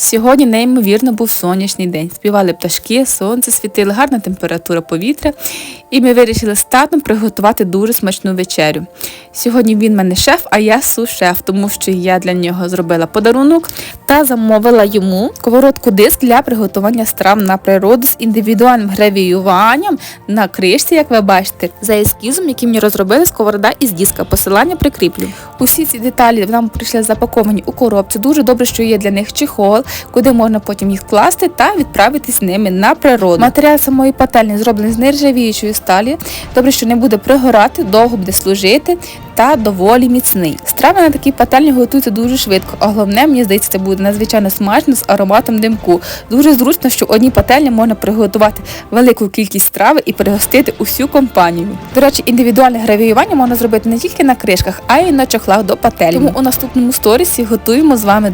Сьогодні неймовірно був сонячний день. Співали пташки, сонце світило, гарна температура повітря, і ми вирішили з татом приготувати дуже смачну вечерю. Сьогодні він мене шеф, а я су-шеф, тому що я для нього зробила подарунок та замовила йому сковородку диск для приготування страв на природу з індивідуальним гравіюванням на кришці, як ви бачите, за ескізом, який мені розробили сковорода із диска. Посилання прикріплю. Усі ці деталі нам прийшли запаковані у коробці. Дуже добре, що є для них чехол, куди можна потім їх класти та відправити з ними на природу. Матеріал самої пательні зроблений з нержавіючої сталі. Добре, що не буде пригорати, довго буде служити та доволі міцний. Страви на такій пательні готуються дуже швидко, а головне, мені здається, це буде надзвичайно смачно з ароматом димку. Дуже зручно, що в одній пательні можна приготувати велику кількість страви і пригостити усю компанію. До речі, індивідуальне гравіювання можна зробити не тільки на кришках, а й на чохлах до пательні. Тому у наступному сторісі готуємо з вами